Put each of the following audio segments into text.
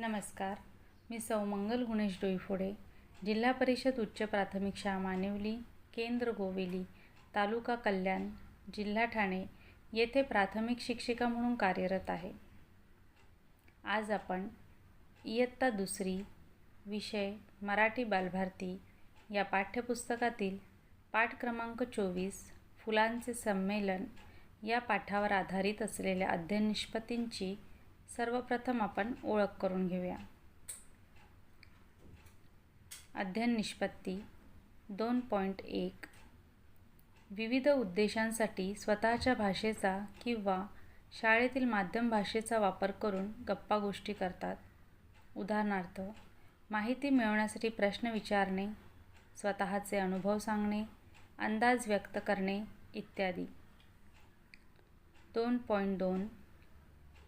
नमस्कार. मी सौमंगल गुणेश डोईफोडे जिल्हा परिषद उच्च प्राथमिक शाळा मानिवली केंद्र गोवेली तालुका कल्याण जिल्हा ठाणे येथे प्राथमिक शिक्षिका म्हणून कार्यरत आहे. आज आपण इयत्ता दुसरी विषय मराठी बालभारती या पाठ्यपुस्तकातील पाठ क्रमांक चोवीस फुलांचे संमेलन या पाठावर आधारित असलेल्या अध्ययन निष्पत्तींची सर्वप्रथम आपण ओळख करून घेऊया. अध्ययन निष्पत्ती दोन पॉईंट एक. विविध उद्देशांसाठी स्वतःच्या भाषेचा किंवा शाळेतील माध्यम भाषेचा वापर करून गप्पा गोष्टी करतात. उदाहरणार्थ माहिती मिळवण्यासाठी प्रश्न विचारणे स्वतःचे अनुभव सांगणे अंदाज व्यक्त करणे इत्यादी. दोन पॉईंट दोन.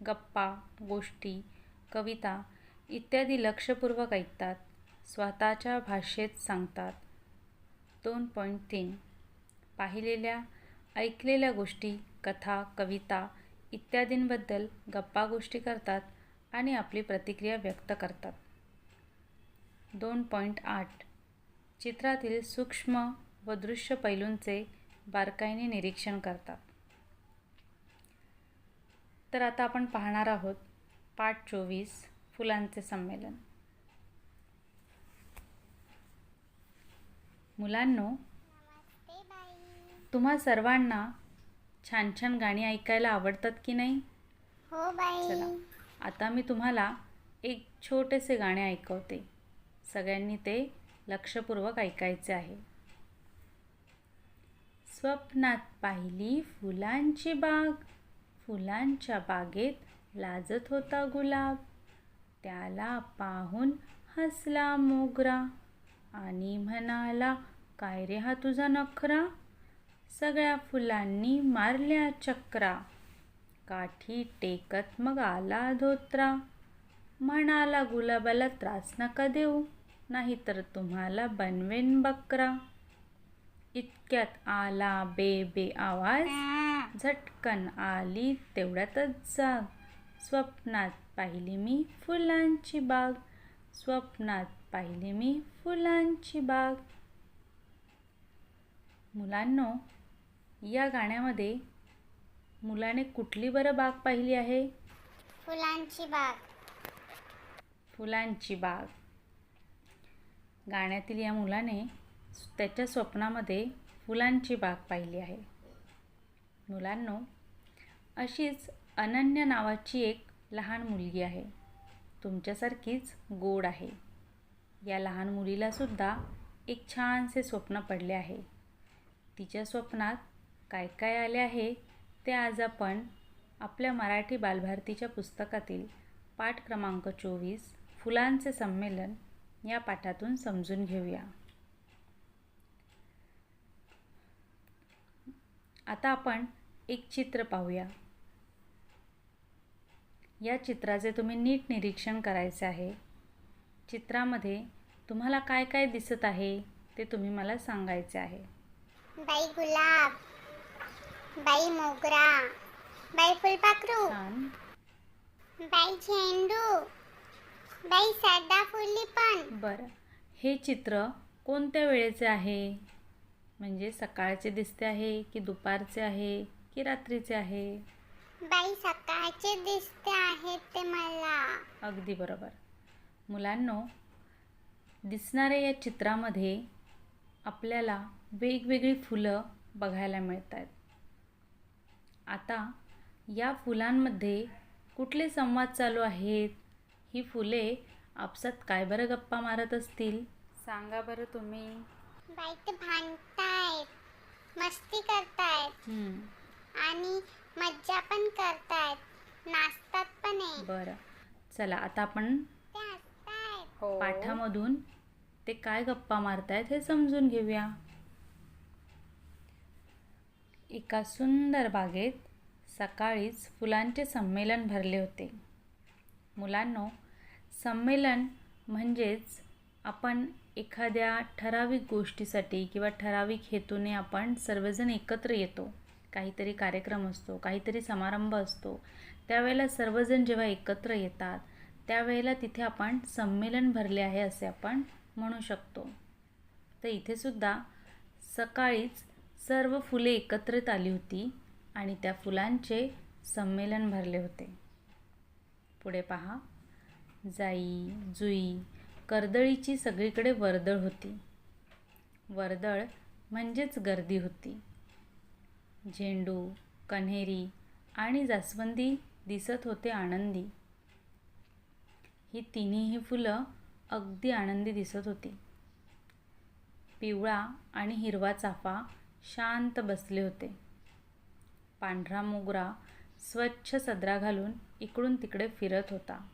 गप्पा गोष्टी कविता इत्यादी लक्षपूर्वक ऐकतात. स्वतःच्या भाषेत सांगतात. दोन पॉईंट तीन. पाहिलेल्या ऐकलेल्या गोष्टी कथा कविता इत्यादींबद्दल गप्पा गोष्टी करतात आणि आपली प्रतिक्रिया व्यक्त करतात. दोन पॉईंट आठ. चित्रातील सूक्ष्म व दृश्य पैलूंचे बारकाईने निरीक्षण करतात. तर आता आपण पाहणार आहोत पाठ चोवीस फुलांचे संमेलन. मुलांनो तुम्हा सर्वांना छान छान गाणी ऐकायला आवडतात की नाही? हो चला आता मी तुम्हाला एक छोटेसे गाणे ऐकवते. सगळ्यांनी ते लक्षपूर्वक ऐकायचे आहे. स्वप्नात पाहिली फुलांची बाग फुलांच्या बागेत लाजत होता गुलाब. त्याला पाहून हसला मोगरा आणि म्हणाला काय रे हा तुझा नखरा? सगळ्या फुलांनी मारल्या चक्रा. काठी टेकत मग आला धोत्रा. म्हणाला गुलाबाला त्रास नका देऊ नाहीतर तुम्हाला बनवेन बकरा. इतक्यात आला बे बे आवाज. झटकन आली तेवढ्यातच जाग. स्वप्नात पाहिली मी फुलांची बाग. स्वप्नात पाहिली मी फुलांची बाग. मुलांनो या गाण्यामध्ये मुलाने कुठली बरं बाग पाहिली आहे? फुलांची बाग. फुलांची बाग. गाण्यातील या मुलाने त्याच्या स्वप्नामध्ये फुलांची बाग पाहिली आहे. मुलांनो अशीच अनन्य नावाची एक लहान मुलगी आहे. तुमच्यासारखीच गोड आहे. या लहान मुलीलासुद्धा एक छानसे स्वप्न पडले आहे. तिच्या स्वप्नात काय काय आले आहे ते आज आपण आपल्या मराठी बालभारतीच्या पुस्तकातील पाठ क्रमांक चोवीस फुलांचे संमेलन या पाठातून समजून घेऊया. आता आपण एक चित्र पाहूया. या चित्राचे तुम्ही नीट निरीक्षण करायचे आहे. चित्रामध्ये तुम्हाला काय काय दिसत आहे ते तुम्ही मला सांगायचे आहे. बाई गुलाब बाई मोगरा बाई फुलपाखरू बाई झेंडू बाई सदाफुली पण. बरं. हे चित्र कोणत्या वेळेचे आहे? म्हणजे सकाळचे दिसते आहे की दुपारचे आहे? की रात्रीचे आहे? बाई सकाळचे दिसते आहेत ते मला. अगदी बरोबर. मुलांनो दिसणाऱ्या या चित्रामध्ये आपल्याला वेगवेगळी फुलं बघायला मिळत आहेत आता या फुलांमध्ये कुठले संवाद चालू आहेत? ही फुले आपसात काय बरं गप्पा मारत असतील? सांगा बरं तुम्ही. बाई ते भांडतायत. मस्ती करतायत. हं, आणि मज्जा पण करतायत. नाचतात पण आहे बरं. चला आता आपण ते हसतायत. पाठामधून ते काय गप्पा मारतायत हे समजून घेऊया. एका सुंदर बागेत सकाळीच फुलांचे संमेलन भरले होते. मुलांनो संमेलन म्हणजेच आपण एखाद्या ठराविक गोष्टीसाठी किंवा ठराविक हेतूने आपण सर्वजण एकत्र येतो. काहीतरी कार्यक्रम असतो काहीतरी समारंभ असतो. त्यावेळेला सर्वजण जेव्हा एकत्र येतात त्यावेळेला तिथे आपण संमेलन भरले आहे असे आपण म्हणू शकतो. तर इथे सुद्धा सकाळीच सर्व फुले एकत्रित आली होती आणि त्या फुलांचे संमेलन भरले होते. पुढे पहा. जाई जुई कर्दळीची सगळीकडे वर्दळ होती. वर्दळ म्हणजेच गर्दी होती. झेंडू कन्हेरी आणि जास्वंदी दिसत होते आनंदी. ही तिन्हीही फुलं अगदी आनंदी दिसत होती. पिवळा आणि हिरवा चाफा शांत बसले होते. पांढरा मोगरा स्वच्छ सदरा घालून इकडून तिकडे फिरत होता.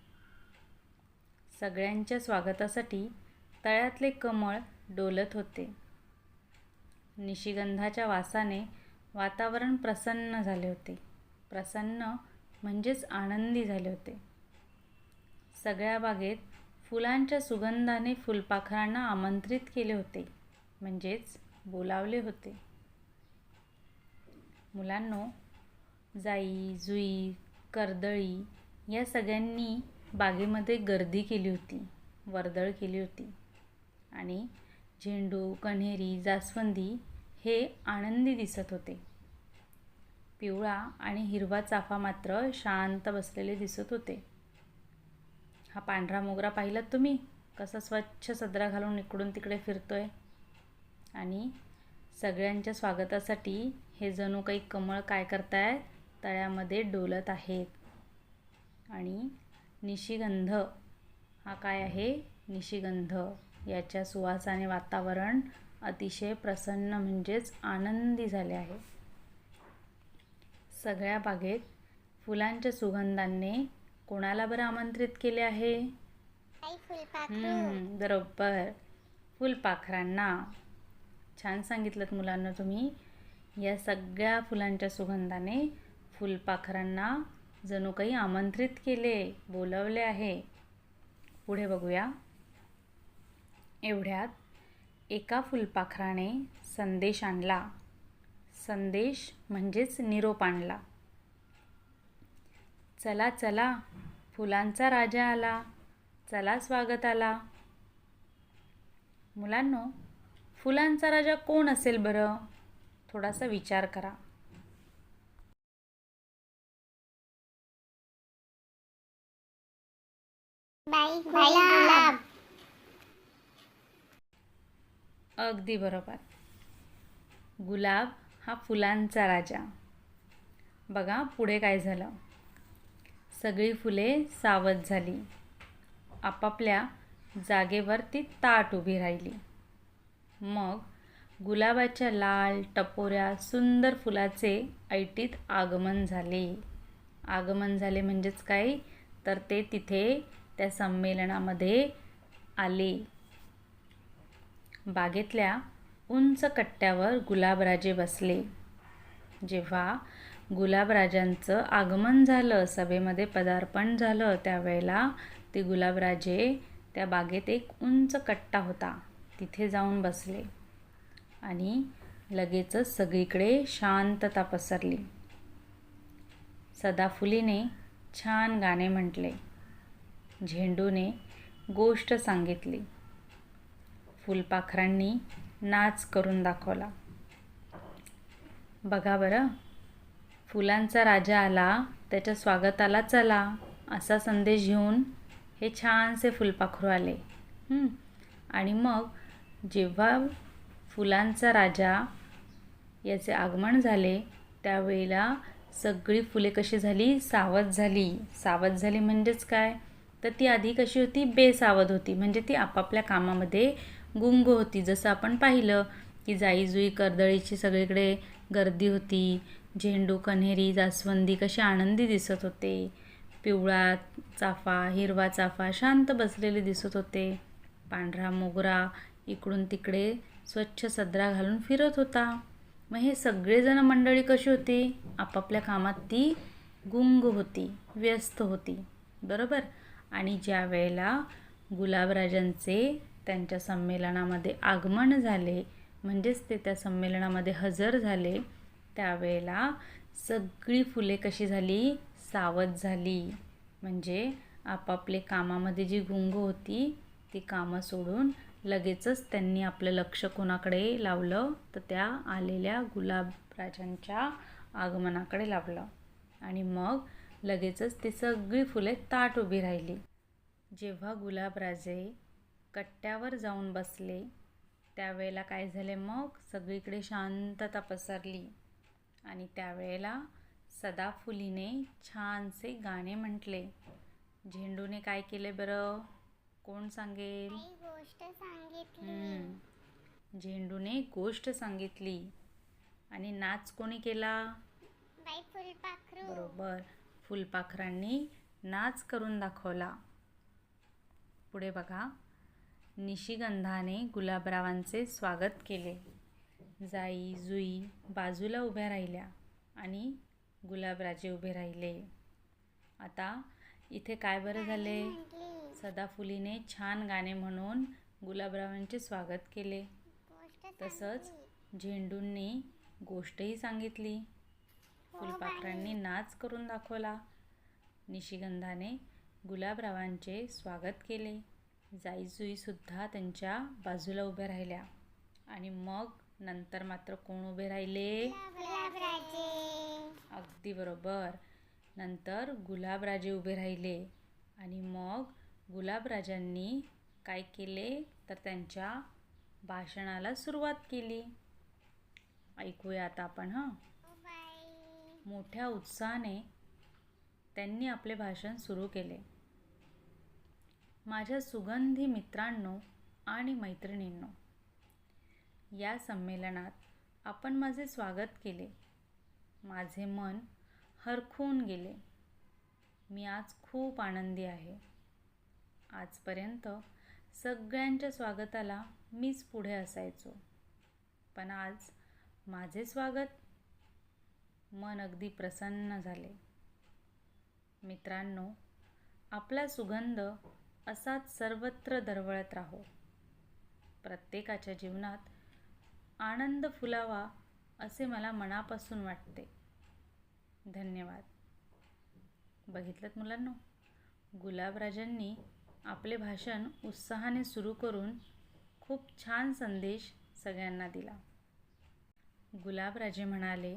सगळ्यांच्या स्वागतासाठी तळ्यातले कमळ डोलत होते. निशिगंधाच्या वासाने वातावरण प्रसन्न झाले होते. प्रसन्न म्हणजेच आनंदी झाले होते. सगळ्या बागेत फुलांच्या सुगंधाने फुलपाखरांना आमंत्रित केले होते. म्हणजेच बोलावले होते. मुलांनो जाई जुई कर्दळी या सगळ्यांनी बागेमध्ये गर्दी केली होती वर्दळ केली होती. आणि झेंडू कण्हेरी जास्वंदी हे आनंदी दिसत होते. पिवळा आणि हिरवा चाफा मात्र शांत बसलेले दिसत होते. हा पांढरा मोगरा पाहिलात तुम्ही? कसा स्वच्छ सदरा घालून इकडून तिकडे फिरतोय? आणि सगळ्यांच्या स्वागतासाठी हे जणू काही कमळ काय करतायत? तळ्यामध्ये डोलत आहेत. आणि निशिगंध. हा काय आहे? निशिगंध. याच्या सुवासाने वातावरण अतिशय प्रसन्न म्हणजेच आनंदी झाले आहे. सगळ्या बागेत फुलांच्या सुगंधांनी कोणाला बरं आमंत्रित केले आहे? बरोबर. फुलपाखरांना. छान सांगितलं मुलांना तुम्ही. या सगळ्या फुलांच्या सुगंधाने फुलपाखरांना जणू काही आमंत्रित केले बोलवले आहे. पुढे बघूया. एवढ्यात एका फुलपाखराने संदेश आणला. संदेश म्हणजेच निरोप आणला. चला चला फुलांचा राजा आला. चला स्वागत आला. मुलांनो फुलांचा राजा कोण असेल बरं? थोडासा विचार करा. बाई गुलाब. अगदी बरोबर. गुलाब हा फुलांचा राजा. बघा पुढे काय झालं. सगळी फुले सावध झाली. आपापल्या जागेवर ती ताट उभी राहिली. मग गुलाबाच्या लाल टपोऱ्या सुंदर फुलाचे ऐटीत आगमन झाले. आगमन झाले म्हणजेच काय? तर ते तिथे त्या संमेलनामध्ये आले. बागेतल्या उंच कट्ट्यावर गुलाबराजे बसले. जेव्हा गुलाबराजांचं आगमन झालं सभेमध्ये पदार्पण झालं त्यावेळेला ते गुलाबराजे त्या बागेत एक उंच कट्टा होता. तिथे जाऊन बसले आणि लगेचच सगळीकडे शांतता पसरली. सदाफुलीने छान गाणे म्हटले. झेंडूने गोष्ट सांगितली. फुलपाखरांनी नाच करून दाखवला. बघा बरं फुलांचा राजा आला त्याच्या स्वागताला चला असा संदेश घेऊन हे छानसे फुलपाखरू आले. आणि मग जेव्हा फुलांचा राजा याचे आगमन झाले त्यावेळेला सगळी फुले कशी झाली? सावध झाली. सावध झाली म्हणजेच काय? तर ती आधी कशी होती? बेसावध होती. म्हणजे ती आपापल्या कामामध्ये गुंग होती. जसं आपण पाहिलं की जाई जुई कर्दळीची सगळीकडे गर्दी होती. झेंडू कन्हेरी जास्वंदी कशी आनंदी दिसत होते. पिवळा चाफा हिरवा चाफा शांत बसलेले दिसत होते. पांढरा मोगरा इकडून तिकडे स्वच्छ सदरा घालून फिरत होता. मग हे सगळेजण मंडळी कशी होती? आपापल्या कामात ती गुंग होती व्यस्त होती. बरोबर? आणि ज्या वेळेला गुलाबराजांचे त्यांच्या संमेलनामध्ये आगमन झाले म्हणजेच ते त्या संमेलनामध्ये हजर झाले त्यावेळेला सगळी फुले कशी झाली? सावध झाली. म्हणजे आपापले कामामध्ये जी गुंग होती ती कामं सोडून लगेचच त्यांनी आपलं लक्ष कोणाकडे लावलं? तर त्या आलेल्या गुलाबराजांच्या आगमनाकडे लावलं. आणि मग लगेचच ती सगळी फुले ताट उभी राहिली. जेव्हा गुलाबराजे कट्ट्यावर जाऊन बसले. त्यावेळेला काय झाले मग? सगळीकडे शांतता पसरली. आणि त्यावेळेला सदाफुलीने छानसे गाणे म्हटले. झेंडूने काय केले बरं? कोण सांगेल? गोष्ट सांगितली. झेंडूने गोष्ट सांगितली. आणि नाच कोणी केला? बरोबर. फुलपाखरांनी नाच करून दाखवला. पुढे बघा. निशिगंधाने गुलाबरावांचे स्वागत केले. जाई जुई बाजूला उभ्या राहिल्या आणि गुलाबराजे उभे राहिले. आता इथे काय बरं झाले? सदाफुलीने छान गाणे म्हणून गुलाबरावांचे स्वागत केले. तसंच झेंडूंनी गोष्टही सांगितली. फुलपाखरांनी नाच करून दाखवला. निशिगंधाने गुलाबरावांचे स्वागत केले. जाईजुईसुद्धा त्यांच्या बाजूला उभ्या राहिल्या. आणि मग नंतर मात्र कोण उभे राहिले? अगदी बरोबर. नंतर गुलाबराजे उभे राहिले. आणि मग गुलाबराजांनी काय केले? तर त्यांच्या भाषणाला सुरुवात केली. ऐकूया आता आपण हां बाई. मोठ्या उत्साहाने त्यांनी आपले भाषण सुरू केले. माझ्या सुगंधी मित्रांनो आणि मैत्रिणींनो या संमेलनात आपण माझे स्वागत केले. माझे मन हरखून गेले. मी आज खूप आनंदी आहे. आजपर्यंत सगळ्यांच्या स्वागताला मीच पुढे असायचो. पण आज माझे स्वागत मन अगदी प्रसन्न झाले. मित्रांनो आपला सुगंध असाच सर्वत्र दरवळत राहो. प्रत्येकाच्या जीवनात आनंद फुलावा असे मला मनापासून वाटते. धन्यवाद. बघितलं मुलांनो? गुलाबराजांनी आपले भाषण उत्साहाने सुरू करून खूप छान संदेश सगळ्यांना दिला. गुलाबराजे म्हणाले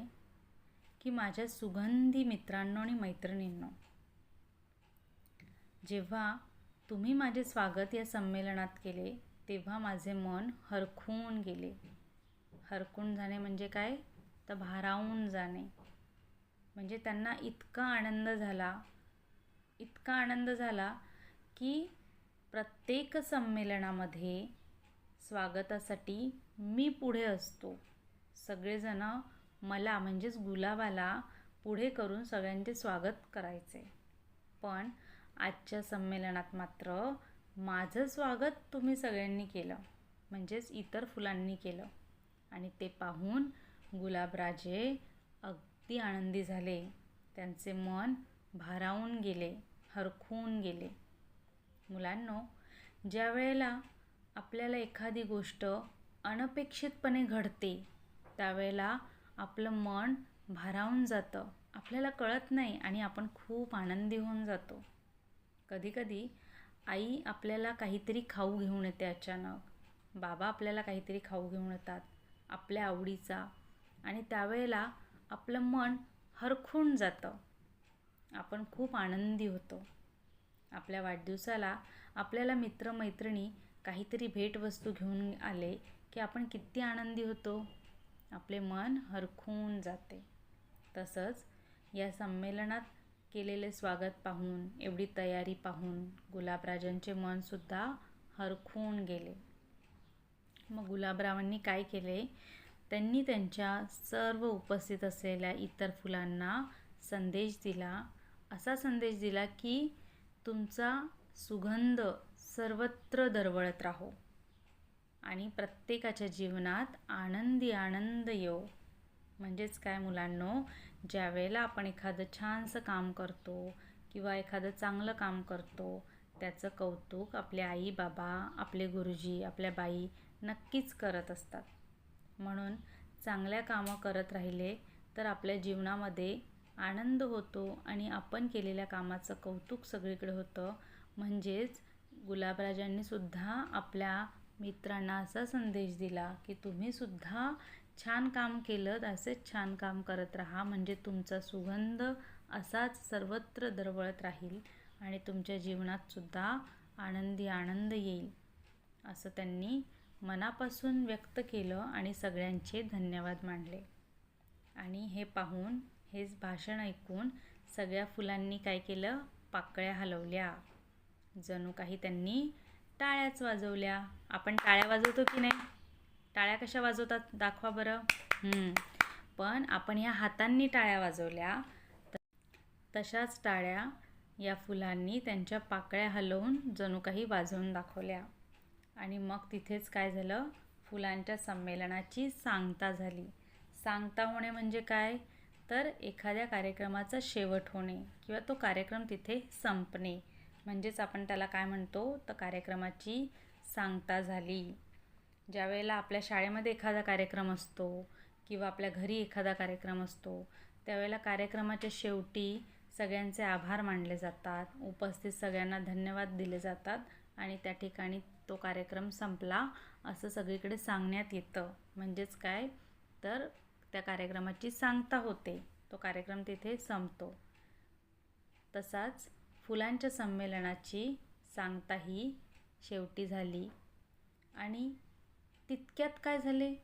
की माझ्या सुगंधी मित्रांनो आणि मैत्रिणींनो जेव्हा तुम्ही माझे स्वागत या संमेलनात केले तेव्हा माझे मन हरखून गेले. हरखून जाणे म्हणजे काय? तर भारावून जाणे. म्हणजे त्यांना इतका आनंद झाला इतका आनंद झाला की प्रत्येक संमेलनामध्ये स्वागतासाठी मी पुढे असतो. सगळेजणं मला म्हणजेच गुलाबाला पुढे करून सगळ्यांचे स्वागत करायचे. पण आजच्या संमेलनात मात्र माझं स्वागत तुम्ही सगळ्यांनी केलं म्हणजेच इतर फुलांनी केलं. आणि ते पाहून गुलाबराजे अगदी आनंदी झाले. त्यांचे मन भारावून गेले हरखून गेले. मुलांनो ज्या वेळेला आपल्याला एखादी गोष्ट अनपेक्षितपणे घडते त्यावेळेला आपलं मन भारावून जातं. आपल्याला कळत नाही आणि आपण खूप आनंदी होऊन जातो. कधीकधी आई आपल्याला काहीतरी खाऊ घेऊन येते अचानक. बाबा आपल्याला काहीतरी खाऊ घेऊन येतात आपल्या आवडीचा. आणि त्यावेळेला आपलं मन हरखून जातं. आपण खूप आनंदी होतो. आपल्या वाढदिवसाला आपल्याला मित्रमैत्रिणी काहीतरी भेटवस्तू घेऊन आले की आपण किती आनंदी होतो. आपले मन हरखून जाते. तसंच या संमेलनात केलेले स्वागत पाहून एवढी तयारी पाहून गुलाबराजांचे मनसुद्धा हरखून गेले. मग गुलाबरावांनी काय केले? त्यांनी त्यांच्या सर्व उपस्थित असलेल्या इतर फुलांना संदेश दिला. असा संदेश दिला की तुमचा सुगंध सर्वत्र दरवळत राहो आणि प्रत्येकाच्या जीवनात आनंदी आनंद येऊ म्हणजेच काय मुलांनो ज्या वेळेला आपण एखादं छानसं काम करतो किंवा एखादं चांगलं काम करतो त्याचं कौतुक आपले आई बाबा आपले गुरुजी आपल्या बाई नक्कीच करत असतात. म्हणून चांगल्या कामं करत राहिले तर आपल्या जीवनामध्ये आनंद होतो आणि आपण केलेल्या कामाचं कौतुक सगळीकडे होतं. म्हणजेच गुलाबराजांनीसुद्धा आपल्या मित्रांना असा संदेश दिला की तुम्हीसुद्धा छान काम केलं असेच छान काम करत राहा म्हणजे तुमचा सुगंध असाच सर्वत्र दरवळत राहील आणि तुमच्या जीवनातसुद्धा आनंदी आनंद येईल असं त्यांनी मनापासून व्यक्त केलं आणि सगळ्यांचे धन्यवाद मानले आणि हे पाहून हेच भाषण ऐकून सगळ्या फुलांनी काय केलं? पाकळ्या हलवल्या. जणू काही त्यांनी टाळ्याच वाजवल्या. आपण टाळ्या वाजवतो की नाही? टाळ्या कशा वाजवतात दाखवा बरं. पण आपण ह्या हातांनी टाळ्या वाजवल्या तशाच टाळ्या या फुलांनी त्यांच्या पाकळ्या हलवून जणू काही वाजवून दाखवल्या. आणि मग तिथेच काय झालं? फुलांच्या संमेलनाची सांगता झाली. सांगता होणे म्हणजे काय? तर एखाद्या कार्यक्रमाचा शेवट होणे किंवा तो कार्यक्रम तिथे संपणे. म्हणजेच आपण त्याला काय म्हणतो? तर कार्यक्रमाची सांगता झाली. ज्या वेळेला आपल्या शाळेमध्ये एखादा कार्यक्रम असतो किंवा आपल्या घरी एखादा कार्यक्रम असतो त्यावेळेला कार्यक्रमाच्या शेवटी सगळ्यांचे आभार मानले जातात उपस्थित सगळ्यांना धन्यवाद दिले जातात आणि त्या ठिकाणी तो कार्यक्रम संपला असं सगळीकडे सांगण्यात येतं. म्हणजेच काय? तर त्या कार्यक्रमाची सांगता होते. तो कार्यक्रम तिथे संपतो. तसाच फुलांच्या संमेलनाची सांगता ही शेवटी झाली आणि तितक्यात काय झाले?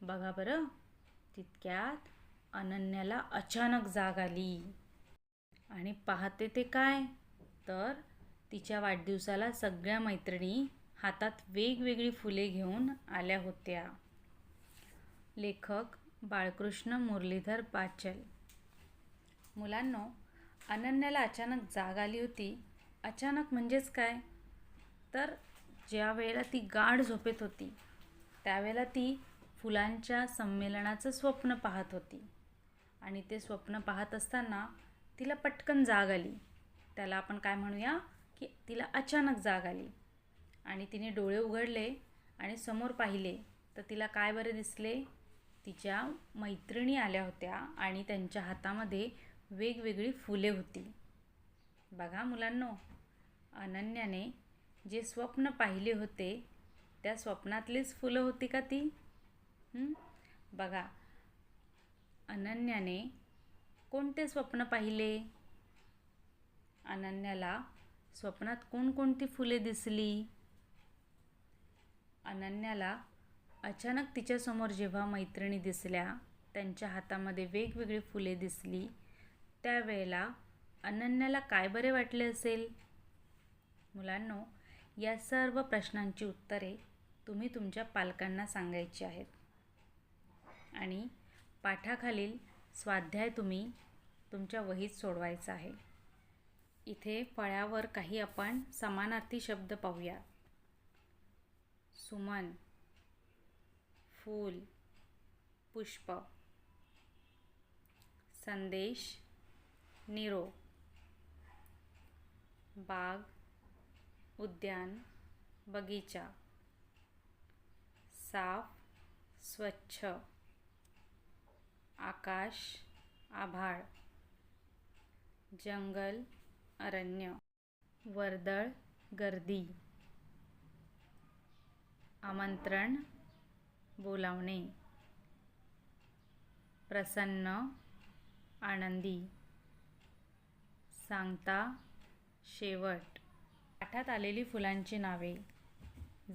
बघा बरं. तितक्यात अनन्याला अचानक जाग आली. आणि पाहते ते काय? तर तिच्या वाढदिवसाला सगळ्या मैत्रिणी हातात वेगवेगळी फुले घेऊन आल्या होत्या. लेखक बाळकृष्ण मुरलीधर पाचल. मुलांनो अनन्याला अचानक जाग आली होती. अचानक म्हणजेच काय? तर ज्या वेळेला ती गाढ झोपेत होती. त्यावेळेला ती फुलांच्या संमेलनाचं स्वप्न पाहत होती. आणि ते स्वप्न पाहत असताना तिला पटकन जाग आली. त्याला आपण काय म्हणूया? की तिला अचानक जाग आली. आणि तिने डोळे उघडले आणि समोर पाहिले. तर तिला काय बरे दिसले? तिच्या मैत्रिणी आल्या होत्या आणि त्यांच्या हातामध्ये वेगवेगळी फुले होती. बघा मुलांनो अनन्याने जे स्वप्न पाहिले होते त्या स्वप्नातलीच फुलं होती का ती? बघा अनन्याने कोणते स्वप्न पाहिले? अनन्याला स्वप्नात कोणकोणती फुले दिसली? अनन्याला अचानक तिच्यासमोर जेव्हा मैत्रिणी दिसल्या त्यांच्या हातामध्ये वेगवेगळी फुले दिसली त्यावेळेला अनन्याला काय बरे वाटले असेल? मुलांनो या सर्व प्रश्नांची उत्तरे तुम्ही तुमच्या पालकांना सांगायची आहेत. आणि पाठाखालील स्वाध्याय तुम्ही तुमच्या वहीत सोडवायचा आहे. इथे फळ्यावर काही आपण समानार्थी शब्द पाहूया. सुमन फूल पुष्प संदेश निरो बाग उद्यान बगीचा. साफ स्वच्छ. आकाश आभाळ. जंगल अरण्य. वर्दळ गर्दी. आमंत्रण बोलावणे. प्रसन्न आनंदी. सांगता शेवट. पाठात आलेली फुलांची नावे.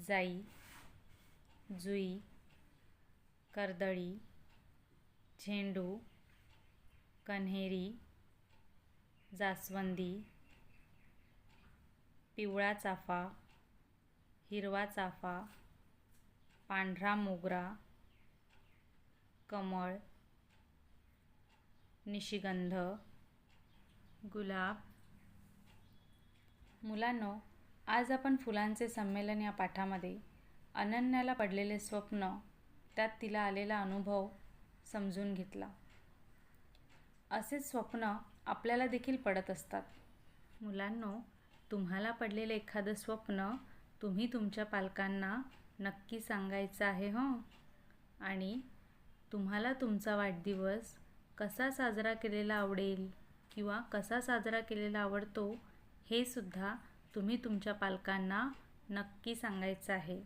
जाई जुई कर्दळी झेंडू कन्हेरी जास्वंदी पिवळा चाफा हिरवा चाफा पांढरा मोगरा कमळ निशिगंध गुलाब मुलांनो आज आपण फुलांचे संमेलन या पाठामध्ये अनन्याला पडलेले स्वप्न त्यात तिला आलेला अनुभव समजून घेतला. असेच स्वप्न आपल्याला देखील पडत असतात. मुलांनो तुम्हाला पडलेलं एखादं स्वप्न तुम्ही तुमच्या पालकांना नक्की सांगायचं आहे हो? आणि तुम्हाला तुमचा वाढदिवस कसा साजरा केलेला आवडेल किंवा कसा साजरा केलेला आवडतो हे सुद्धा तुम्ही तुमच्या पालकांना नक्की सांगायचं आहे.